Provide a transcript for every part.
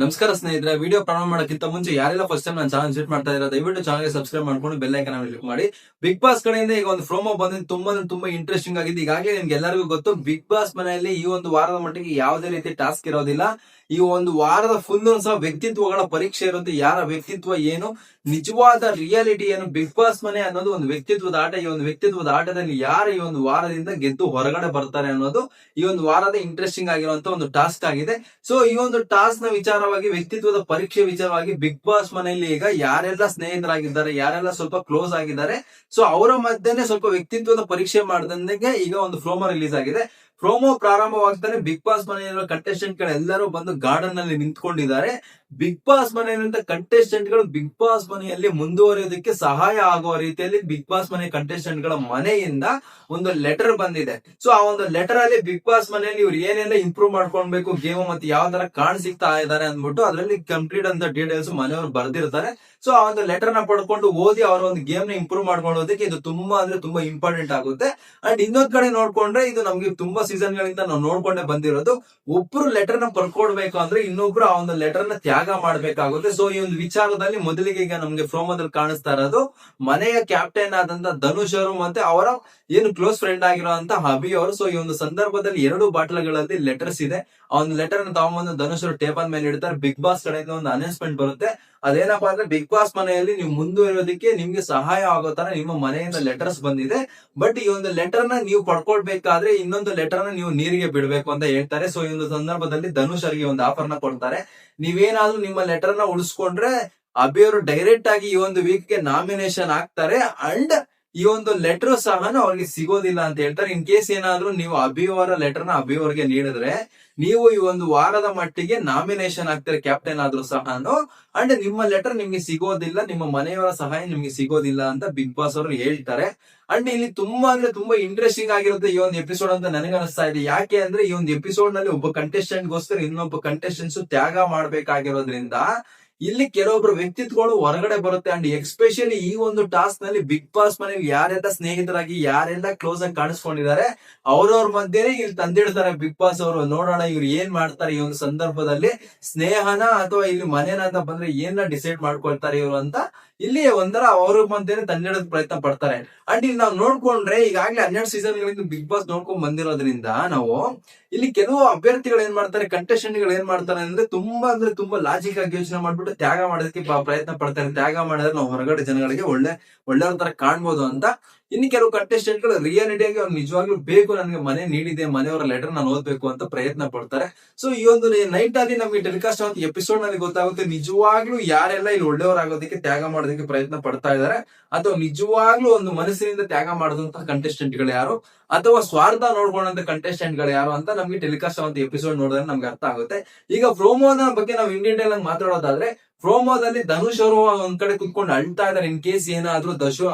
ನಮಸ್ಕಾರ ಸ್ನೇಹಿತರೆ ವಿಡಿಯೋ ಪ್ರಾರಂಭ ಮಾಡೋಕ್ಕಿಂತ ಮುಂಚೆ ಯಾರೆಲ್ಲ ಫಸ್ಟ್ ಟೈಮ್ ನಾನು ಚಾನಲ್ ವಿಸಿಟ್ ಮಾಡ್ತಾ ಇರೋ ದಯವಿಟ್ಟು ಚಾನಲ್ಗೆ ಸಬ್ಸ್ಕ್ರೈಬ್ ಮಾಡ್ಕೊಂಡು ಬೆಲ್ ಐಕನ್ ಕ್ಲಿಕ್ ಮಾಡಿ. ಬಿಗ್ ಬಾಸ್ ಕಡೆಯಿಂದ ಈಗ ಒಂದು ಫ್ರೋಮೋ ಬಂದಿದ್ದು ತುಂಬಾ ತುಂಬಾ ಇಂಟ್ರೆಸ್ಟಿಂಗ್ ಆಗಿದೆ. ಈಗಾಗಲೇ ನಿಮ್ಗೆ ಎಲ್ಲರಿಗೂ ಗೊತ್ತು ಬಿಗ್ ಬಾಸ್ ಮನೆಯಲ್ಲಿ ಈ ಒಂದು ವಾರದ ಮಟ್ಟಿಗೆ ಯಾವುದೇ ರೀತಿ ಟಾಸ್ಕ್ ಇರೋದಿಲ್ಲ. ಈ ಒಂದು ವಾರದ ಫುಲ್ ಸಹ ವ್ಯಕ್ತಿತ್ವಗಳ ಪರೀಕ್ಷೆ ಇರುತ್ತೆ. ಯಾರ ವ್ಯಕ್ತಿತ್ವ ಏನು? ನಿಜವಾದ ರಿಯಾಲಿಟಿ ಏನು? ಬಿಗ್ ಬಾಸ್ ಮನೆ ಅನ್ನೋದು ಒಂದು ವ್ಯಕ್ತಿತ್ವದ ಆಟ. ಈ ಒಂದು ವ್ಯಕ್ತಿತ್ವದ ಆಟದಲ್ಲಿ ಯಾರು ಈ ಒಂದು ವಾರದಿಂದ ಗೆದ್ದು ಹೊರಗಡೆ ಬರ್ತಾರೆ ಅನ್ನೋದು ಈ ಒಂದು ವಾರದ ಇಂಟ್ರೆಸ್ಟಿಂಗ್ ಆಗಿರುವಂತ ಒಂದು ಟಾಸ್ಕ್ ಆಗಿದೆ. ಸೊ ಈ ಒಂದು ಟಾಸ್ಕ್ನ ವಿಚಾರವಾಗಿ, ವ್ಯಕ್ತಿತ್ವದ ಪರೀಕ್ಷೆ ವಿಚಾರವಾಗಿ ಬಿಗ್ ಬಾಸ್ ಮನೆಯಲ್ಲಿ ಈಗ ಯಾರೆಲ್ಲ ಸ್ನೇಹಿತರಾಗಿದ್ದಾರೆ, ಯಾರೆಲ್ಲ ಸ್ವಲ್ಪ ಕ್ಲೋಸ್ ಆಗಿದ್ದಾರೆ ಸೊ ಅವರ ಮಧ್ಯೆನೆ ಸ್ವಲ್ಪ ವ್ಯಕ್ತಿತ್ವದ ಪರೀಕ್ಷೆ ಮಾಡಿದಂಗೆ ಈಗ ಒಂದು ಫ್ರೋಮೋ ರಿಲೀಸ್ ಆಗಿದೆ. ಪ್ರೋಮೋ ಪ್ರಾರಂಭವಾಗ್ತಾನೆ ಬಿಗ್ ಬಾಸ್ ಮನೆಯಲ್ಲಿರುವ ಕಂಟೆಸ್ಟೆಂಟ್ ಎಲ್ಲರೂ ಬಂದು ಗಾರ್ಡನ್ನಲ್ಲಿ ನಿಂತ್ಕೊಂಡಿದ್ದಾರೆ. ಬಿಗ್ ಬಾಸ್ ಮನೆಯಿಂದ ಕಂಟೆಸ್ಟೆಂಟ್ಗಳು ಬಿಗ್ ಬಾಸ್ ಮನೆಯಲ್ಲಿ ಮುಂದುವರಿಯೋದಕ್ಕೆ ಸಹಾಯ ಆಗುವ ರೀತಿಯಲ್ಲಿ ಬಿಗ್ ಬಾಸ್ ಮನೆ ಕಂಟೆಸ್ಟೆಂಟ್ಗಳ ಮನೆಯಿಂದ ಒಂದು ಲೆಟರ್ ಬಂದಿದೆ. ಸೊ ಆ ಒಂದು ಲೆಟರ್ ಅಲ್ಲಿ ಬಿಗ್ ಬಾಸ್ ಮನೆಯಲ್ಲಿ ಇವ್ರು ಏನೆಲ್ಲ ಇಂಪ್ರೂವ್ ಮಾಡ್ಕೊಳ್ಬೇಕು ಗೇಮ್ ಮತ್ತೆ ಯಾವ ತರ ಕಾಣ್ ಸಿಗ್ತಾ ಇದಾರೆ ಅಂದ್ಬಿಟ್ಟು ಅದರಲ್ಲಿ ಕಂಪ್ಲೀಟ್ ಅಂತ ಡೀಟೇಲ್ಸ್ ಮನೆಯವರು ಬರ್ದಿರ್ತಾರೆ. ಸೊ ಆ ಒಂದು ಲೆಟರ್ನ ಪಡ್ಕೊಂಡು ಓದಿ ಅವರ ಒಂದು ಗೇಮ್ನ ಇಂಪ್ರೂವ್ ಮಾಡ್ಕೊಳ್ಳೋದಕ್ಕೆ ಇದು ತುಂಬಾ ಅಂದ್ರೆ ತುಂಬಾ ಇಂಪಾರ್ಟೆಂಟ್ ಆಗುತ್ತೆ. ಅಂಡ್ ಇನ್ನೊಂದ್ ಕಡೆ ನೋಡ್ಕೊಂಡ್ರೆ ಇದು ನಮ್ಗೆ ತುಂಬಾ ಸೀಸನ್ ಗಳಿಂದ ನಾವು ನೋಡ್ಕೊಂಡೆ ಬಂದಿರೋದು. ಒಬ್ರು ಲೆಟರ್ನ ಪಡ್ಕೊಡ್ಬೇಕು ಅಂದ್ರೆ ಇನ್ನೊಬ್ರು ಆ ಒಂದು ಲೆಟರ್ನ ತ್ಯಾಗ ಮಾಡ್ಬೇಕಾಗುತ್ತೆ. ಸೊ ಈ ಒಂದು ವಿಚಾರದಲ್ಲಿ ಮೊದಲಿಗೆ ಈಗ ನಮ್ಗೆ ಫ್ರೋಮದಲ್ಲಿ ಕಾಣಿಸ್ತಾ ಇರೋದು ಮನೆಯ ಕ್ಯಾಪ್ಟನ್ ಆದಂತ ಧನುಷ್ ಅವರು ಮತ್ತೆ ಅವರ ಏನು ಕ್ಲೋಸ್ ಫ್ರೆಂಡ್ ಆಗಿರುವಂತ ಹಬಿ ಅವರು. ಸೊ ಈ ಒಂದು ಸಂದರ್ಭದಲ್ಲಿ ಎರಡು ಬಾಟ್ಲಗಳಲ್ಲಿ ಲೆಟರ್ಸ್ ಇದೆ. ಆ ಒಂದು ಲೆಟರ್ನ ತಗೊಂಬಂದು ಧನುಷ್ ಅವರು ಟೇಬಲ್ ಮೇಲೆ ಇಡ್ತಾರೆ ಬಿಗ್ ಬಾಸ್ ಕಡೆಯಿಂದ ಒಂದು ಅನೌನ್ಸ್ಮೆಂಟ್ ಬರುತ್ತೆ. ಅದೇನಪ್ಪಾ ಅಂದ್ರೆ ಬಿಗ್ ಬಾಸ್ ಮನೆಯಲ್ಲಿ ನೀವು ಮುಂದುವರಿಯೋದಕ್ಕೆ ನಿಮ್ಗೆ ಸಹಾಯ ಆಗೋ ತರ ನಿಮ್ಮ ಮನೆಯಿಂದ ಲೆಟರ್ಸ್ ಬಂದಿದೆ. ಬಟ್ ಈ ಒಂದು ಲೆಟರ್ನ ನೀವು ಪಡ್ಕೊಳ್ಬೇಕಾದ್ರೆ ಇನ್ನೊಂದು ಲೆಟರ್ನ ನೀವು ನೀರಿಗೆ ಬಿಡಬೇಕು ಅಂತ ಹೇಳ್ತಾರೆ. ಸೊ ಈ ಒಂದು ಸಂದರ್ಭದಲ್ಲಿ ಧನುಷರಿಗೆ ಒಂದು ಆಫರ್ನ ಕೊಡ್ತಾರೆ. ನೀವೇನಾದ್ರೂ ನಿಮ್ಮ ಲೆಟರ್ನ ಉಳಿಸ್ಕೊಂಡ್ರೆ ಅಭಿಯವರು ಡೈರೆಕ್ಟ್ ಆಗಿ ಈ ಒಂದು ವೀಕ್ಗೆ ನಾಮಿನೇಷನ್ ಆಗ್ತಾರೆ ಅಂಡ್ ಈ ಒಂದು ಲೆಟರ್ ಸಹ ಅವ್ರಿಗೆ ಸಿಗೋದಿಲ್ಲ ಅಂತ ಹೇಳ್ತಾರೆ. ಇನ್ ಕೇಸ್ ಏನಾದ್ರೂ ನೀವು ಅಭಿಯವರ ಲೆಟರ್ನ ಅಭಿಯವರಿಗೆ ನೀಡಿದ್ರೆ, ನೀವು ಈ ಒಂದು ವಾರದ ಮಟ್ಟಿಗೆ ನಾಮಿನೇಷನ್ ಆಗ್ತಾರೆ ಕ್ಯಾಪ್ಟನ್ ಆದ್ರೂ ಸಹ ಅಂಡ್ ನಿಮ್ಮ ಲೆಟರ್ ನಿಮ್ಗೆ ಸಿಗೋದಿಲ್ಲ, ನಿಮ್ಮ ಮನೆಯವರ ಸಹಾಯ ನಿಮ್ಗೆ ಸಿಗೋದಿಲ್ಲ ಅಂತ ಬಿಗ್ ಬಾಸ್ ಅವರು ಹೇಳ್ತಾರೆ. ಅಂಡ್ ಇಲ್ಲಿ ತುಂಬಾ ಅಂದ್ರೆ ತುಂಬಾ ಇಂಟ್ರೆಸ್ಟಿಂಗ್ ಆಗಿರುತ್ತೆ ಈ ಒಂದು ಎಪಿಸೋಡ್ ಅಂತ ನನಗೆ ಅನಿಸ್ತಾ ಇದೆ. ಯಾಕೆ ಅಂದ್ರೆ ಈ ಒಂದು ಎಪಿಸೋಡ್ನಲ್ಲಿ ಒಬ್ಬ ಕಂಟೆಸ್ಟೆಂಟ್ ಗೋಸ್ಕರ ಇನ್ನೊಬ್ಬ ಕಂಟೆಸ್ಟೆಂಟ್ಸ್ ತ್ಯಾಗ ಮಾಡ್ಬೇಕಾಗಿರೋದ್ರಿಂದ ಇಲ್ಲಿ ಕೆಲವೊಬ್ರು ವ್ಯಕ್ತಿತ್ವಗಳು ಹೊರಗಡೆ ಬರುತ್ತೆ ಅಂಡ್ ಎಕ್ಸ್ಪೆಷಲಿ ಈ ಒಂದು ಟಾಸ್ಕ್ನಲ್ಲಿ ಬಿಗ್ ಬಾಸ್ ಮನೆ ಯಾರೆಲ್ಲ ಸ್ನೇಹಿತರಾಗಿ, ಯಾರೆಲ್ಲ ಕ್ಲೋಸ್ ಆಗಿ ಕಾಣಿಸ್ಕೊಂಡಿದ್ದಾರೆ, ಅವ್ರವ್ರ ಮಧ್ಯೆ ಇಲ್ಲಿ ತಂದಿಡ್ತಾರೆ ಬಿಗ್ ಬಾಸ್ ಅವರು. ನೋಡೋಣ ಇವ್ರು ಏನ್ ಮಾಡ್ತಾರೆ ಈ ಒಂದು ಸಂದರ್ಭದಲ್ಲಿ, ಸ್ನೇಹನ ಅಥವಾ ಇಲ್ಲಿ ಮನೇನ ಅಂತ ಬಂದ್ರೆ ಏನ ಡಿಸೈಡ್ ಮಾಡ್ಕೊಳ್ತಾರೆ ಇವರು ಅಂತ ಇಲ್ಲಿ ಒಂದರ ಅವರು ಬಂತೇನೆ ತಂದಿಡೋದ್ ಪ್ರಯತ್ನ ಪಡ್ತಾರೆ. ಅಂಡ್ ಇಲ್ಲಿ ನಾವು ನೋಡ್ಕೊಂಡ್ರೆ ಈಗಾಗಲೇ ಹನ್ನೆರಡು ಸೀಸನ್ ಗಳಿಂದ ಬಿಗ್ ಬಾಸ್ ನೋಡ್ಕೊಂಡ್ ಬಂದಿರೋದ್ರಿಂದ ನಾವು ಇಲ್ಲಿ ಕೆಲವು ಅಭ್ಯರ್ಥಿಗಳು ಏನ್ ಮಾಡ್ತಾರೆ ಕಂಟೆಸ್ಟೆಂಟ್ಗಳು ಏನ್ ಮಾಡ್ತಾರೆ ಅಂದ್ರೆ ತುಂಬಾ ಅಂದ್ರೆ ತುಂಬಾ ಲಾಜಿಕ್ ಆಗಿ ಯೋಚನೆ ಮಾಡ್ಬಿಟ್ಟು ತ್ಯಾಗ ಮಾಡೋದಕ್ಕೆ ಪ್ರಯತ್ನ ಪಡ್ತಾರೆ. ತ್ಯಾಗ ಮಾಡಿದ್ರೆ ನಾವು ಹೊರಗಡೆ ಜನಗಳಿಗೆ ಒಳ್ಳೆ ಒಳ್ಳೆಯವ್ರ ತರ ಕಾಣ್ಬೋದು ಅಂತ ಇನ್ನು ಕೆಲವು ಕಂಟೆಸ್ಟೆಂಟ್ಗಳು ರಿಯಾಲಿಟಿಯಾಗಿ ಅವ್ರು ನಿಜವಾಗ್ಲೂ ಬೇಕು, ನನಗೆ ಮನೆ ನೀಡಿದೆ, ಮನೆಯವರ ಲೆಟರ್ ನಾನು ಓದ್ಬೇಕು ಅಂತ ಪ್ರಯತ್ನ ಪಡ್ತಾರೆ. ಸೊ ಈ ಒಂದು ನೈಟ್ ಅಲ್ಲಿ ನಮಗೆ ಟೆಲಿಕಾಸ್ಟ್ ಆಗುವಂತ ಎಪಿಸೋಡ್ನಲ್ಲಿ ಗೊತ್ತಾಗುತ್ತೆ, ನಿಜವಾಗ್ಲೂ ಯಾರೆಲ್ಲ ಇಲ್ಲಿ ಒಳ್ಳೆಯವರಾಗೋದಕ್ಕೆ ತ್ಯಾಗ ಮಾಡೋದಕ್ಕೆ ಪ್ರಯತ್ನ ಪಡ್ತಾ ಇದ್ದಾರೆ, ಅಥವಾ ನಿಜವಾಗ್ಲೂ ಒಂದು ಮನಸ್ಸಿನಿಂದ ತ್ಯಾಗ ಮಾಡಿದಂತಹ ಕಂಟೆಸ್ಟೆಂಟ್ಗಳು ಯಾರು, ಅಥವಾ ಸ್ವಾರ್ಥ ನೋಡ್ಕೊಂಡಂತ ಕಂಟೆಸ್ಟೆಂಟ್ಗಳು ಯಾರು ಅಂತ ನಮ್ಗೆ ಟೆಲಿಕಾಸ್ಟ್ ಆಗುವಂತ ಎಪಿಸೋಡ್ ನೋಡಿದ್ರೆ ನಮ್ಗೆ ಅರ್ಥ ಆಗುತ್ತೆ. ಈಗ ಪ್ರೋಮೋನ ಬಗ್ಗೆ ನಾವು ಇಂಡಿಯನ್ ಡೀಟೇಲ್ ಮಾತಾಡೋದಾದ್ರೆ ಪ್ರೋಮೋದಲ್ಲಿ ಧನುಷ್ ಅವರು ಒಂದ್ ಕಡೆ ಕುತ್ಕೊಂಡು ಅಳ್ತಾ ಇದಾರೆ ಇನ್ ಕೇಸ್ ಏನಾದ್ರೂ ದಶು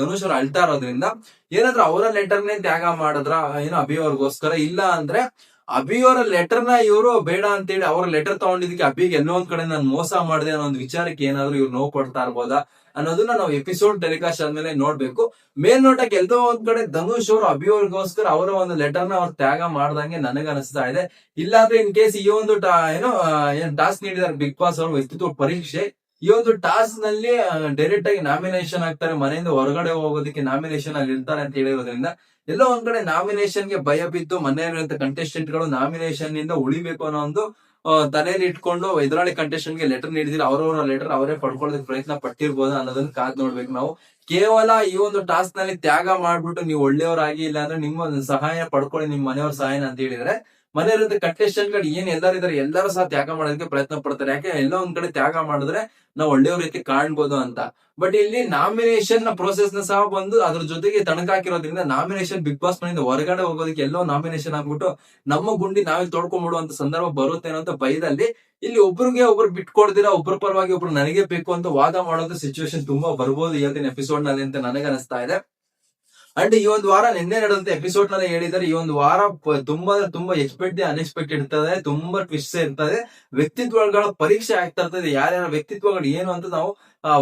ಧನುಷ್ ಅವರು ಅಳ್ತಾ ಇರೋದ್ರಿಂದ ಏನಾದ್ರೂ ಅವರ ಲೆಟರ್ನೇ ತ್ಯಾಗ ಮಾಡಿದ್ರ, ಏನೋ ಅಭಿ ಅವ್ರಿಗೋಸ್ಕರ? ಇಲ್ಲ ಅಂದ್ರೆ ಅಭಿ ಅವರ ಲೆಟರ್ನ ಇವರು ಬೇಡ ಅಂತೇಳಿ ಅವ್ರ ಲೆಟರ್ ತಗೊಂಡಿದ್ದಕ್ಕೆ ಅಭಿಗೆ ಎಲ್ಲೋ ಒಂದ್ ಕಡೆ ನಾನು ಮೋಸ ಮಾಡಿದೆ ಅನ್ನೋ ಒಂದು ವಿಚಾರಕ್ಕೆ ಏನಾದ್ರು ಇವ್ರು ನೋವು ಕೊಡ್ತಾ ಇರ್ಬೋದಾ? ಅನ್ನೋದನ್ನ ನಾವು ಎಪಿಸೋಡ್ ಟೆಲಿಕಾಸ್ಟ್ ಆದ್ಮೇಲೆ ನೋಡ್ಬೇಕು. ಮೇಲ್ನೋಟಕ್ಕೆ ಎಲ್ಲೋ ಒಂದ್ ಕಡೆ ಧನುಷ್ ಅವರು ಅಭಿ ಅವ್ರಿಗೋಸ್ಕರ ಅವರ ಒಂದು ಲೆಟರ್ನ ಅವ್ರು ತ್ಯಾಗ ಮಾಡ್ದಂಗೆ ನನಗ ಅನಿಸ್ತಾ ಇದೆ. ಇಲ್ಲಾಂದ್ರೆ ಇನ್ ಕೇಸ್ ಈ ಒಂದು ಏನು ಏನೋ ಟಾಸ್ಕ್ ನೀಡಿದಾರೆ ಬಿಗ್ ಬಾಸ್ ಅವರು ವ್ಯಕ್ತಿತ್ವ ಪರೀಕ್ಷೆ, ಈ ಒಂದು ಟಾಸ್ಕ್ನಲ್ಲಿ ಡೈರೆಕ್ಟ್ ಆಗಿ ನಾಮಿನೇಷನ್ ಆಗ್ತಾರೆ, ಮನೆಯಿಂದ ಹೊರಗಡೆ ಹೋಗೋದಕ್ಕೆ ನಾಮಿನೇಷನ್ ಅಲ್ಲಿ ಇರ್ತಾರೆ ಅಂತ ಹೇಳಿರೋದ್ರಿಂದ, ಎಲ್ಲೋ ಒಂದ್ ಕಡೆ ನಾಮಿನೇಷನ್ಗೆ ಭಯ ಬಿದ್ದು ಮನೆಯಲ್ಲಿರುವಂತ ಕಂಟೆಸ್ಟೆಂಟ್ಗಳು ನಾಮಿನೇಷನ್ನಿಂದ ಉಳಿಬೇಕು ಅನ್ನೋ ಒಂದು ತಲೆಯಲ್ಲಿ ಇಟ್ಕೊಂಡು ಎದುರಾಳಿ ಕಂಟೆಸ್ಟೆಂಟ್ಗೆ ಲೆಟರ್ ನೀಡಿದ್ರೆ ಅವ್ರವ್ರ ಲೆಟರ್ ಅವರೇ ಪಡ್ಕೊಳ್ಳೋದಕ್ಕೆ ಪ್ರಯತ್ನ ಪಟ್ಟಿರ್ಬೋದು ಅನ್ನೋದನ್ನ ಕಾದ್ ನೋಡ್ಬೇಕು ನಾವು. ಕೇವಲ ಈ ಒಂದು ಟಾಸ್ಕ್ನಲ್ಲಿ ತ್ಯಾಗ ಮಾಡ್ಬಿಟ್ಟು ನೀವು ಒಳ್ಳೆಯವರಾಗಿ ಇಲ್ಲ ಅಂದ್ರೆ ನಿಮ್ಮ ಸಹಾಯ ಪಡ್ಕೊಳ್ಳಿ, ನಿಮ್ಮ ಮನೆಯವ್ರ ಸಹಾಯನ ಅಂತ ಹೇಳಿದ್ರೆ ಮನೆಯಲ್ಲಿರುವಂತ ಕಂಟೆಸ್ಟೆಂಟ್ಗಳು ಏನ್ ಎಲ್ಲರೂ ಇದಾರೆ, ಎಲ್ಲರೂ ಸಹ ತ್ಯಾಗ ಮಾಡೋದಕ್ಕೆ ಪ್ರಯತ್ನ ಪಡ್ತಾರೆ. ಯಾಕೆ? ಎಲ್ಲೋ ಒಂದ್ ಕಡೆ ತ್ಯಾಗ ಮಾಡಿದ್ರೆ ನಾವು ಒಳ್ಳೆಯವ್ರ ರೀತಿ ಕಾಣ್ಬೋದು ಅಂತ. ಬಟ್ ಇಲ್ಲಿ ನಾಮಿನೇಷನ್ನ ಪ್ರೋಸೆಸ್ನ ಸಹ ಬಂದು ಅದ್ರ ಜೊತೆಗೆ ತಣಕಾಕಿರೋದ್ರಿಂದ ನಾಮಿನೇಷನ್ ಬಿಗ್ ಬಾಸ್ ಮನೆಯಿಂದ ಹೊರಗಡೆ ಹೋಗೋದಕ್ಕೆ ಎಲ್ಲೋ ನಾಮಿನೇಷನ್ ಆಗ್ಬಿಟ್ಟು ನಮ್ಮ ಗುಂಡಿ ನಾವೇ ತೊಡ್ಕೊಂಡ್ಬಿಡುವಂತ ಸಂದರ್ಭ ಬರುತ್ತೆ ಅನ್ನೋ ಭಯದಲ್ಲಿ ಇಲ್ಲಿ ಒಬ್ರಿಗೆ ಒಬ್ರು ಬಿಟ್ಕೊಡ್ದಿರ ಒಬ್ರ ಪರವಾಗಿ ಒಬ್ರು ನನಗೆ ಬೇಕು ಅಂತ ವಾದ ಮಾಡೋದು ಸಿಚುವೇಶನ್ ತುಂಬಾ ಬರ್ಬೋದು ಇವತ್ತಿನ ಎಪಿಸೋಡ್ನಲ್ಲಿ ಅಂತ ನನಗೆ ಅನಿಸ್ತಾ ಇದೆ. ಅಂಡ್ ಈ ಒಂದು ವಾರ ನಿನ್ನೆ ನಡೆದಂತ ಎಪಿಸೋಡ್ನಲ್ಲಿ ಹೇಳಿದ್ದಾರೆ, ಈ ಒಂದು ವಾರ ತುಂಬಾ ತುಂಬಾ ಎಕ್ಸ್ಪೆಕ್ಟೆಡ್ ಅನ್ಎಕ್ಸ್ಪೆಕ್ಟೆಡ್ ಇರ್ತದೆ, ತುಂಬಾ ಟ್ವಿಸ್ಟ್ ಇರ್ತದೆ. ವ್ಯಕ್ತಿತ್ವಗಳ ಪರೀಕ್ಷೆ ಆಗ್ತಾ ಇರ್ತದೆ. ಯಾರ್ಯಾರ ವ್ಯಕ್ತಿತ್ವಗಳು ಏನು ಅಂತ ನಾವು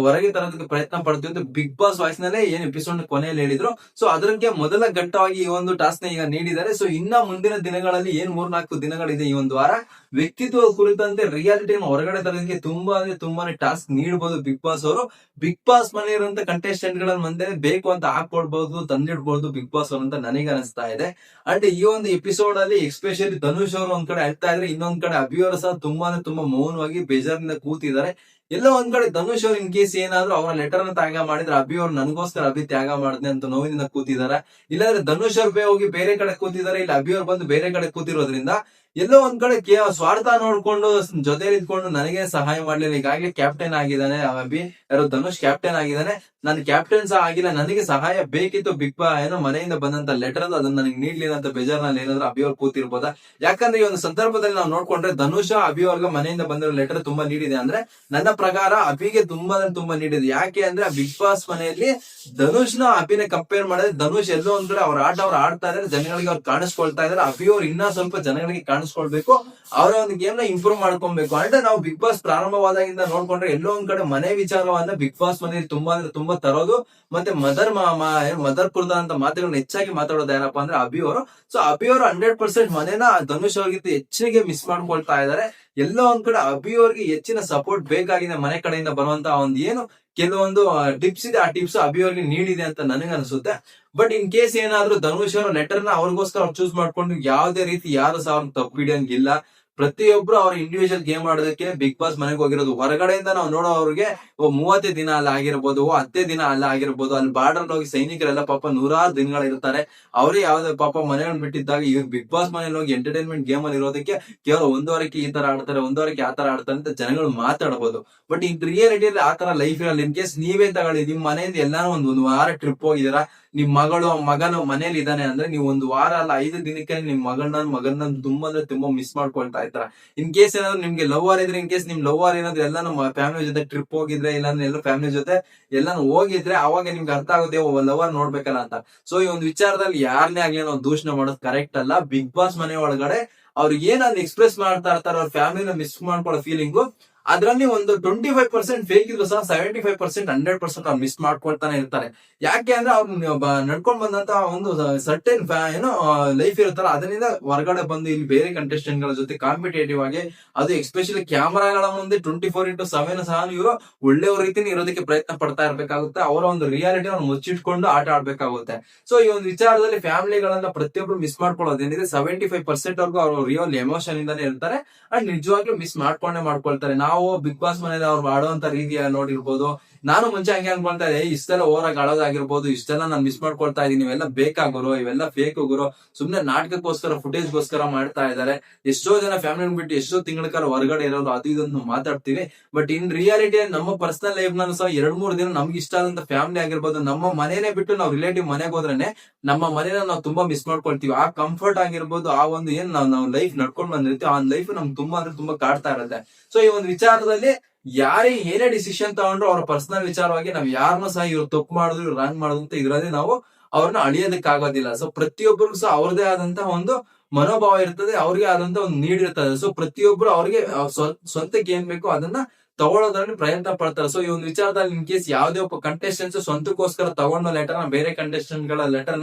ಹೊರಗೆ ತರೋದಕ್ಕೆ ಪ್ರಯತ್ನ ಪಡ್ತೀವಿ ಅಂತ ಬಿಗ್ ಬಾಸ್ ವಾಯ್ಸ್ ನಲ್ಲೇ ಏನ್ ಎಪಿಸೋಡ್ ಕೊನೆಯಲ್ಲಿ ಹೇಳಿದ್ರು. ಸೊ ಅದಕ್ಕೆ ಮೊದಲ ಘಟ್ಟವಾಗಿ ಈ ಒಂದು ಟಾಸ್ಕ್ನ ಈಗ ನೀಡಿದ್ದಾರೆ. ಸೊ ಇನ್ನ ಮುಂದಿನ ದಿನಗಳಲ್ಲಿ ಏನ್ ಮೂರ್ನಾಲ್ಕು ದಿನಗಳಿದೆ ಈ ಒಂದು ವಾರ, ವ್ಯಕ್ತಿತ್ವ ಕುರಿತಂತೆ ರಿಯಾಲಿಟಿ ಹೊರಗಡೆ ತರೋದಕ್ಕೆ ತುಂಬಾ ಅಂದ್ರೆ ತುಂಬಾನೇ ಟಾಸ್ಕ್ ನೀಡಬಹುದು ಬಿಗ್ ಬಾಸ್ ಅವರು. ಬಿಗ್ ಬಾಸ್ ಮನೆ ಇರುವಂತ ಕಂಟೆಸ್ಟೆಂಟ್ಗಳ ಮುಂದೆ ಬೇಕು ಅಂತ ಹಾಕೊಡ್ಬಹುದು ತಂದಿಡ್ಬಹುದು ಬಿಗ್ ಬಾಸ್ ಅಂತ ನನಗೆ ಅನಿಸ್ತಾ ಇದೆ. ಅಂಡ್ ಈ ಒಂದು ಎಪಿಸೋಡ್ ಅಲ್ಲಿ ಎಸ್ಪೆಷಲಿ ಧನುಷ್ ಅವರು ಒಂದ್ ಕಡೆ ಅಳ್ತಾ ಇದ್ರೆ ಇನ್ನೊಂದ್ ಕಡೆ ಅಭಿ ಅವರು ಸಹ ತುಂಬಾ ಅಂದ್ರೆ ತುಂಬಾ ಮೌನವಾಗಿ ಬೇಜಾರಿನಿಂದ ಕೂತಿದ್ದಾರೆ. ಎಲ್ಲ ಒಂದ್ ಕಡೆ ಧನುಷ್ ಅವ್ರು ಇನ್ ಕೇಸ್ ಏನಾದ್ರು ಅವರ ಲೆಟರ್ನ ತ್ಯಾಗ ಮಾಡಿದ್ರೆ ಅಭಿ ಅವ್ರು ನನಗೋಸ್ಕರ ಅಭಿ ತ್ಯಾಗ ಮಾಡಿದೆ ಅಂತ ನೋವಿನಿಂದ ಕೂತಿದ್ದಾರೆ. ಇಲ್ಲಾಂದ್ರೆ ಧನುಷ್ ಅವ್ರ ಬೇ ಹೋಗಿ ಬೇರೆ ಕಡೆ ಕೂತಿದ್ದಾರೆ, ಇಲ್ಲ ಅಭಿ ಅವ್ರು ಬಂದು ಬೇರೆ ಕಡೆ ಕೂತಿರೋದ್ರಿಂದ ಎಲ್ಲೋ ಒಂದ್ ಕಡೆ ಸ್ವಾರ್ಥ ನೋಡ್ಕೊಂಡು ಜೊತೆ ಇದ್ಕೊಂಡು ನನಗೆ ಸಹಾಯ ಮಾಡ್ಲಿಲ್ಲ. ಈಗಾಗಲೇ ಕ್ಯಾಪ್ಟನ್ ಆಗಿದ್ದಾನೆ ಅಭಿ ಯಾರೋ ಧನುಷ್ ಕ್ಯಾಪ್ಟನ್ ಆಗಿದ್ದಾನೆ. ನಾನು ಕ್ಯಾಪ್ಟನ್ ಸಹ ಆಗಿಲ್ಲ, ನನಗೆ ಸಹಾಯ ಬೇಕಿತ್ತು ಬಿಗ್ ಬಾ ಏನೋ ಮನೆಯಿಂದ ಬಂದಂತ ಲೆಟರ್ ಅದನ್ನ ನನಗೆ ನೀಡ್ಲಿಲ್ಲ ಅಂತ ಬೇಜಾರ್ನಲ್ಲಿ ಏನಾದ್ರು ಅಭಿ ಅವ್ರು ಕೂತಿರ್ಬೋದಾ ಯಾಕಂದ್ರೆ ಈ ಒಂದು ಸಂದರ್ಭದಲ್ಲಿ ನಾವು ನೋಡ್ಕೊಂಡ್ರೆ ಧನುಷ ಅಭಿ ಅವ್ರಿಗೆ ಮನೆಯಿಂದ ಬಂದಿರೋ ಲೆಟರ್ ತುಂಬಾ ನೀಡಿದೆ. ಅಂದ್ರೆ ನನ್ನ ಪ್ರಕಾರ ಅಭಿಗೆ ತುಂಬಾ ತುಂಬಾ ನೀಡಿದೆ. ಯಾಕೆ ಅಂದ್ರೆ ಬಿಗ್ ಬಾಸ್ ಮನೆಯಲ್ಲಿ ಧನುಷ್ನ ಅಭಿನ ಕಂಪೇರ್ ಮಾಡಿದ್ರೆ ಧನುಷ್ ಎಲ್ಲೋ ಅಂದ್ರೆ ಅವ್ರ ಆಟ ಅವ್ರು ಆಡ್ತಾ ಇದ್ರೆ, ಜನಗಳಿಗೆ ಅವ್ರು ಕಾಣಿಸ್ಕೊಳ್ತಾ ಇದಾರೆ. ಅಭಿ ಅವ್ರು ಇನ್ನ ಸ್ವಲ್ಪ ಜನಗಳಿಗೆ ಕಾಣಿಸ್ಕೊಳ್ಬೇಕು. ಅವರ ಒಂದು ಗೇಮ್ನ ಇಂಪ್ರೂವ್ ಮಾಡ್ಕೊಬೇಕು ಅಂದ್ರೆ ನಾವು ಬಿಗ್ ಬಾಸ್ ಪ್ರಾರಂಭವಾದಾಗಿಂದ ನೋಡ್ಕೊಂಡ್ರೆ ಎಲ್ಲೋ ಒಂದ್ ಕಡೆ ಮನೆ ವಿಚಾರವನ್ನ ಬಿಗ್ ಬಾಸ್ ಮನೆಯಲ್ಲಿ ತುಂಬಾ ಅಂದ್ರೆ ತುಂಬಾ ತರೋದು. ಮತ್ತೆ ಮದರ್ ಮದರ್ ಕುರ್ದ ಅಂತ ಮಾತುಗಳನ್ನ ಹೆಚ್ಚಾಗಿ ಮಾತಾಡೋದು ಏನಪ್ಪಾ ಅಂದ್ರೆ ಅಭಿ ಅವರು. ಸೊ ಅಭಿ ಅವರು ಹಂಡ್ರೆಡ್ ಪರ್ಸೆಂಟ್ ಮನೇನ ಧನುಷ್ ಅವ್ರಿಗಿಂತ ಹೆಚ್ಚಿಗೆ ಮಿಸ್ ಮಾಡ್ಕೊಳ್ತಾ ಇದಾರೆ. ಎಲ್ಲ ಒಂದ್ ಕಡೆ ಅಭಿ ಅವ್ರಿಗೆ ಹೆಚ್ಚಿನ ಸಪೋರ್ಟ್ ಬೇಕಾಗಿದೆ ಮನೆ ಕಡೆಯಿಂದ ಬರುವಂತ ಒಂದ್ ಏನು ಕೆಲವೊಂದು ಟಿಪ್ಸ್ ಇದೆ. ಆ ಟಿಪ್ಸ್ ಅಭಿ ಅವ್ರಿಗೆ ನೀಡಿದೆ ಅಂತ ನನಗೆ ಅನ್ಸುತ್ತೆ. ಬಟ್ ಇನ್ ಕೇಸ್ ಏನಾದ್ರೂ ಧನುಷ್ ಅವರ ಲೆಟರ್ನ ಅವ್ರಿಗೋಸ್ಕರ ಚೂಸ್ ಮಾಡ್ಕೊಂಡು, ಯಾವ್ದೇ ರೀತಿ ಯಾರು ಸಹ ಅವ್ರನ್ನ ತಪ್ಪು ಹಿಡಿಯಂಗಿಲ್ಲ. ಪ್ರತಿಯೊಬ್ರು ಅವ್ರ ಇಂಡಿವಿಜುವಲ್ ಗೇಮ್ ಆಡೋದಕ್ಕೆ ಬಿಗ್ ಬಾಸ್ ಮನೆಗೆ ಹೋಗಿರೋದು. ಹೊರಗಡೆಯಿಂದ ನಾವು ನೋಡೋ ಅವ್ರಿಗೆ ಮೂವತ್ತೇ ದಿನ ಅಲ್ಲ ಆಗಿರ್ಬೋದು ಹತ್ತೇ ದಿನ ಅಲ್ಲ ಆಗಿರ್ಬೋದು, ಅಲ್ಲಿ ಬಾರ್ಡರ್ ಹೋಗಿ ಸೈನಿಕರೆಲ್ಲ ಪಾಪ ನೂರಾರು ದಿನಗಳಿರ್ತಾರೆ ಅವರೇ ಯಾವ್ದೇ ಪಾಪ ಮನೆಗಳನ್ನ ಬಿಟ್ಟಿದ್ದಾಗ ಇವ್ರು ಬಿಗ್ ಬಾಸ್ ಮನೇಲಿ ಹೋಗಿ ಎಂಟರ್ಟೈನ್ಮೆಂಟ್ ಗೇಮ್ ಅಲ್ಲಿ ಇರೋದಕ್ಕೆ ಕೇವಲ ಒಂದುವರೆಗೆ ಈ ತರ ಆಡ್ತಾರೆ ಒಂದುವರೆಗೆ ಆ ತರ ಆಡ್ತಾರೆ ಅಂತ ಜನಗಳು ಮಾತಾಡಬಹುದು ಬಟ್ ಈ ರಿಯಾಲಿಟಿಯಲ್ಲಿ ಆ ತರ ಲೈಫ್ ಇರಲ್ಲ. ಇನ್ ಕೇಸ್ ನೀವೇ ತಗೊಳ್ಳಿ, ನಿಮ್ ಮನೆಯಿಂದ ಎಲ್ಲಾನು ಒಂದ್ ಒಂದ್ ವಾರ ಟ್ರಿಪ್ ಹೋಗಿದ್ದೀರಾ ನಿಮ್ ಮಗಳು ಮಗನು ಮನೇಲಿ ಇದ್ದಾನೆ ಅಂದ್ರೆ ನೀವು ಒಂದು ವಾರ ಅಲ್ಲ, ಐದು ದಿನಕ್ಕೆ ನಿಮ್ ಮಗಳನ್ನ ಮಗನ ತುಂಬಾ ಅಂದ್ರೆ ತುಂಬಾ ಮಿಸ್ ಮಾಡ್ಕೊಳ್ತಾ ಇರ್ತಾರ. ಇನ್ ಕೇಸ್ ಏನಾದ್ರು ನಿಮ್ಗೆ ಲವ್ ಇದ್ರೆ ಇನ್ ಕೇಸ್ ನಿಮ್ ಲವ್ ಆರ್ ಏನಾದ್ರು ಎಲ್ಲ ನಮ್ಮ ಫ್ಯಾಮಿಲಿ ಜೊತೆ ಟ್ರಿಪ್ ಹೋಗಿದ್ರೆ, ಇಲ್ಲಾಂದ್ರೆ ಎಲ್ಲ ಫ್ಯಾಮಿಲಿ ಜೊತೆ ಎಲ್ಲಾನು ಹೋಗಿದ್ರೆ ಅವಾಗ ನಿಮ್ಗೆ ಅರ್ಥ ಆಗುತ್ತೆ ಲವರ್ ನೋಡ್ಬೇಕಲ್ಲ ಅಂತ. ಸೊ ಈ ಒಂದು ವಿಚಾರದಲ್ಲಿ ಯಾರನ್ನೇ ಆಗ್ಲಿ ನಾವು ದೂಷಣೆ ಮಾಡೋದು ಕರೆಕ್ಟ್ ಅಲ್ಲ. ಬಿಗ್ ಬಾಸ್ ಮನೆ ಒಳಗಡೆ ಅವ್ರು ಏನಾದ್ರು ಎಕ್ಸ್ಪ್ರೆಸ್ ಮಾಡ್ತಾ ಇರ್ತಾರೆ, ಅವ್ರ ಫ್ಯಾಮಿಲಿನ ಮಿಸ್ ಮಾಡ್ಕೊಳ್ಳೋ ಫೀಲಿಂಗು ಅದ್ರಲ್ಲಿ ಒಂದು ಟ್ವೆಂಟಿ ಫೈವ್ ಪರ್ಸೆಂಟ್ ಫೇಕ್ ಇದ್ರು ಸಹ seventy five percent hundred percent ಅವ್ರು ಮಿಸ್ ಮಾಡ್ಕೊಳ್ತಾನೆ ಇರ್ತಾರೆ. ಯಾಕೆ ಅಂದ್ರೆ ಅವ್ರು ನಡ್ಕೊಂಡ್ ಬಂದಂತ ಒಂದು ಸರ್ಟೆನ್ ಏನೋ ಲೈಫ್ ಇರುತ್ತಲ್ಲ, ಅದರಿಂದ ಹೊರಗಡೆ ಬಂದು ಇಲ್ಲಿ ಬೇರೆ ಕಂಟೆಸ್ಟೆಂಟ್ಗಳ ಜೊತೆ ಕಾಂಪಿಟೇಟಿವ್ ಆಗಿ ಅದು ಎಸ್ಪೆಷಲಿ ಕ್ಯಾಮರಾಗಳ ಮುಂದೆ ಟ್ವೆಂಟಿ ಫೋರ್ ಇಂಟು ಸೆವೆನ್ ಸಹ ಇವರು ಒಳ್ಳೆಯ ರೀತಿಯಲ್ಲಿ ಇರೋದಕ್ಕೆ ಪ್ರಯತ್ನ ಪಡ್ತಾ ಇರಬೇಕಾಗುತ್ತೆ. ಅವರ ಒಂದು ರಿಯಾಲಿಟಿ ಅವ್ರು ಮುಚ್ಚಿಟ್ಕೊಂಡು ಆಟ ಆಡ್ಬೇಕಾಗುತ್ತೆ. ಸೊ ಈ ಒಂದು ವಿಚಾರದಲ್ಲಿ ಫ್ಯಾಮಿಲಿಗಳನ್ನ ಪ್ರತಿಯೊಬ್ರು ಮಿಸ್ ಮಾಡ್ಕೊಳ್ಳೋದೇನಿದೆ ಸೆವೆಂಟಿ ಫೈವ್ ಪರ್ಸೆಂಟ್ ಅವ್ರಿಗೂ ಅವರು ರಿಯಲ್ ಎಮೋಷನ್ ಇಂದಾನೆ ಇರ್ತಾರೆ. ಅಂಡ್ ನಿಜವಾಗ್ಲೂ ಮಿಸ್ ಮಾಡ್ಕೊಂಡೇ ಮಾಡ್ಕೊಳ್ತಾರೆ. ನಾವು ಬಿಗ್ ಬಾಸ್ ಮನೇಲಿ ಅವ್ರು ಆಡುವಂತ ರೀತಿಯ ನೋಡಿರ್ಬೋದು. ನಾನು ಮುಂಚೆ ಹಂಗೆ ಅನ್ಕೊಳ್ತಾ ಇದ್ದೆ ಇಷ್ಟೆಲ್ಲ ಓವರಾಗಿ ಆಡೋದಾಗಿರ್ಬೋದು, ಇಷ್ಟೆಲ್ಲ ನಾನು ಮಿಸ್ ಮಾಡ್ಕೊಳ್ತಾ ಇದೀನಿ, ಇವೆಲ್ಲ ಬೇಕಾಗೋರು ಇವೆಲ್ಲ ಫೇಕ್ ಗುರು. ಸುಮ್ನೆ ನಾಟಕಕ್ಕೋಸ್ಕರ ಫುಟೇಜ್ ಗೋಸ್ಕರ ಮಾಡ್ತಾ ಇದ್ದಾರೆ. ಎಷ್ಟೋ ಜನ ಫ್ಯಾಮಿಲಿ ಬಿಟ್ಟು ಎಷ್ಟೋ ತಿಂಗಳ ಕಾಲ ಹೊರಗಡೆ ಇರೋರು ಅದು ಇದನ್ನು ಮಾತಾಡ್ತೀವಿ. ಬಟ್ ಇನ್ ರಿಯಾಲಿಟಿ ನಮ್ಮ ಪರ್ಸನಲ್ ಲೈಫ್ ನಾನು ಸಹ ಎರಡ್ ಮೂರ್ ದಿನ ನಮ್ಗೆ ಇಷ್ಟ ಆದಂತ ಫ್ಯಾಮಿಲಿ ಆಗಿರ್ಬೋದು, ನಮ್ಮ ಮನೇನೆ ಬಿಟ್ಟು ನಾವು ರಿಲೇಟಿವ್ ಮನೆಗೆ ಹೋದ್ರೇನೆ ನಮ್ಮ ಮನೇನ ನಾವು ತುಂಬಾ ಮಿಸ್ ಮಾಡ್ಕೊಳ್ತೀವಿ. ಆ ಕಂಫರ್ಟ್ ಆಗಿರ್ಬೋದು, ಆ ಒಂದು ಏನ್ ನಾವು ನಾವು ಲೈಫ್ ನಡ್ಕೊಂಡ್ ಬಂದಿರ್ತೀವಿ, ಆ ಲೈಫ್ ನಮ್ಗೆ ತುಂಬಾ ಅಂದ್ರೆ ತುಂಬಾ ಕಾಡ್ತಾ ಇರುತ್ತೆ. ಸೊ ಈ ಒಂದು ವಿಚಾರದಲ್ಲಿ ಯಾರೇ ಏನೇ ಡಿಸಿಷನ್ ತಗೊಂಡ್ರು ಅವ್ರ ಪರ್ಸನಲ್ ವಿಚಾರವಾಗಿ ನಾವ್ ಯಾರನ್ನೂ ಸಹ ಇವ್ರು ತಪ್ಪು ಮಾಡಿದ್ರು ಇವ್ರು ರಾಂಗ್ ಮಾಡುದು ಅಂತ ಇದ್ರಲ್ಲಿ ನಾವು ಅವ್ರನ್ನ ಅಳಿಯೋದಕ್ಕೆ ಆಗೋದಿಲ್ಲ. ಸೊ ಪ್ರತಿಯೊಬ್ಬರಿಗೂ ಸಹ ಅವ್ರದೇ ಆದಂತ ಒಂದು ಮನೋಭಾವ ಇರ್ತದೆ, ಅವ್ರಿಗೆ ಆದಂತ ಒಂದು ನೀಡಿರ್ತದೆ ಸೊ ಪ್ರತಿಯೊಬ್ರು ಅವ್ರಿಗೆ ಸ್ವಂತಕ್ಕೆ ಏನ್ ಬೇಕೋ ಅದನ್ನ ತಗೊಳ್ಳೋದ್ರಲ್ಲಿ ಪ್ರಯತ್ನ ಪಡ್ತಾರೆ. ಸೊ ಈ ಒಂದು ವಿಚಾರದಲ್ಲಿ ಇನ್ ಕೇಸ್ ಯಾವ್ದೇ ಒಬ್ಬ ಕಂಟೆಸ್ಟೆಂಟ್ಸ್ ಸ್ವಂತಕ್ಕೋಸ್ಕರ ತಗೊಂಡ ಲೆಟರ್ ಬೇರೆ ಕಂಟೆಸ್ಟೆಂಟ್ಗಳ ಲೆಟರ್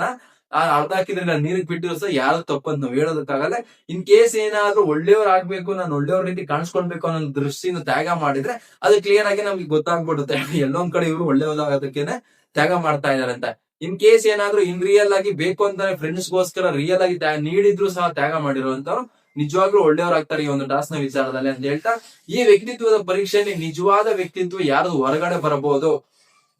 ನ ಅರ್ಧ ಹಾಕಿದ್ರೆ ನಾನು ನೀರಿಗೆ ಬಿಟ್ಟಿರೋ ಸಹ ಯಾರು ತಪ್ಪಂತ ನಾವು ಹೇಳೋದಕ್ಕಾಗಲ್ಲ. ಇನ್ ಕೇಸ್ ಏನಾದ್ರೂ ಒಳ್ಳೆಯವ್ರು ಆಗ್ಬೇಕು ನಾನು ಒಳ್ಳೆಯವ್ರ ರೀತಿ ಕಾಣಿಸ್ಕೊಳ್ಬೇಕು ಅನ್ನೋ ದೃಷ್ಟಿನ ತ್ಯಾಗ ಮಾಡಿದ್ರೆ ಅದು ಕ್ಲಿಯರ್ ಆಗಿ ನಮ್ಗೆ ಗೊತ್ತಾಗ್ಬಿಡುತ್ತೆ. ಎಲ್ಲೊಂದ್ ಕಡೆ ಇವರು ಒಳ್ಳೆಯದಾಗೋದಕ್ಕೇನೆ ತ್ಯಾಗ ಮಾಡ್ತಾ ಇದಾರೆ ಅಂತ. ಇನ್ ಕೇಸ್ ಏನಾದ್ರೂ ಇನ್ ರಿಯಲ್ ಆಗಿ ಬೇಕು ಅಂತಾನೆ ಫ್ರೆಂಡ್ಸ್ ಗೋಸ್ಕರ ರಿಯಲ್ ಆಗಿ ನೀಡಿದ್ರು ಸಹ ತ್ಯಾಗ ಮಾಡಿರುವಂತವ್ರು ನಿಜವಾಗ್ಲೂ ಒಳ್ಳೆಯವರಾಗ್ತಾರೆ ಈ ಒಂದು ಡಾಸ್ನ ನ ವಿಚಾರದಲ್ಲಿ ಅಂತ ಹೇಳ್ತಾ, ಈ ವ್ಯಕ್ತಿತ್ವದ ಪರೀಕ್ಷೆಯಲ್ಲಿ ನಿಜವಾದ ವ್ಯಕ್ತಿತ್ವ ಯಾರು ಹೊರಗಡೆ ಬರಬಹುದು?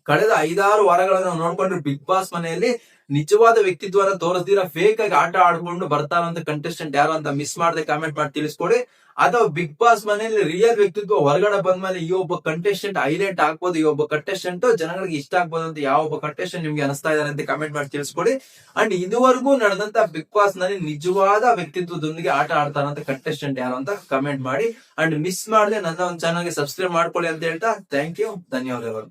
ಕಳೆದ ಐದಾರು ವಾರಗಳನ್ನು ನೋಡ್ಕೊಂಡ್ರೆ ಬಿಗ್ ಬಾಸ್ ಮನೆಯಲ್ಲಿ ನಿಜವಾದ ವ್ಯಕ್ತಿತ್ವನ ತೋರಿಸ್ದಿರ ಫೇಕ್ ಆಗಿ ಆಟ ಆಡ್ಕೊಂಡು ಬರ್ತಾರಂತ ಕಂಟೆಸ್ಟೆಂಟ್ ಯಾರು ಅಂತ ಮಿಸ್ ಮಾಡದೆ ಕಾಮೆಂಟ್ ಮಾಡಿ ತಿಳಿಸ್ಕೊಡಿ. ಅಥವಾ ಬಿಗ್ ಬಾಸ್ ಮನೆಯಲ್ಲಿ ರಿಯಲ್ ವ್ಯಕ್ತಿತ್ವ ಹೊರಗಡೆ ಬಂದ್ಮೇಲೆ ಈ ಒಬ್ಬ ಕಂಟೆಸ್ಟೆಂಟ್ ಹೈಲೈಟ್ ಆಗ್ಬೋದು, ಈ ಒಬ್ಬ ಕಂಟೆಸ್ಟೆಂಟ್ ಜನಗಳಿಗೆ ಇಷ್ಟ ಆಗ್ಬೋದು ಅಂತ ಯಾವ ಒಬ್ಬ ಕಂಟೆಸ್ಟೆಂಟ್ ನಿಮ್ಗೆ ಅನಿಸ್ತಾ ಇದಾರೆ ಅಂತ ಕಾಮೆಂಟ್ ಮಾಡಿ ತಿಳಿಸ್ಕೊಡಿ. ಅಂಡ್ ಇದುವರೆಗೂ ನಡೆದಂತ ಬಿಗ್ ಬಾಸ್ನಲ್ಲಿ ನಿಜವಾದ ವ್ಯಕ್ತಿತ್ವದೊಂದಿಗೆ ಆಟ ಆಡ್ತಾರಂತ ಕಂಟೆಸ್ಟೆಂಟ್ ಯಾರು ಅಂತ ಕಮೆಂಟ್ ಮಾಡಿ. ಅಂಡ್ ಮಿಸ್ ಮಾಡದೆ ನನ್ನ ಒಂದು ಚಾನಲ್ಗೆ ಸಬ್ಸ್ಕ್ರೈಬ್ ಮಾಡ್ಕೊಳ್ಳಿ ಅಂತ ಹೇಳ್ತಾ ಥ್ಯಾಂಕ್ ಯು ಧನ್ಯವಾದಗಳು.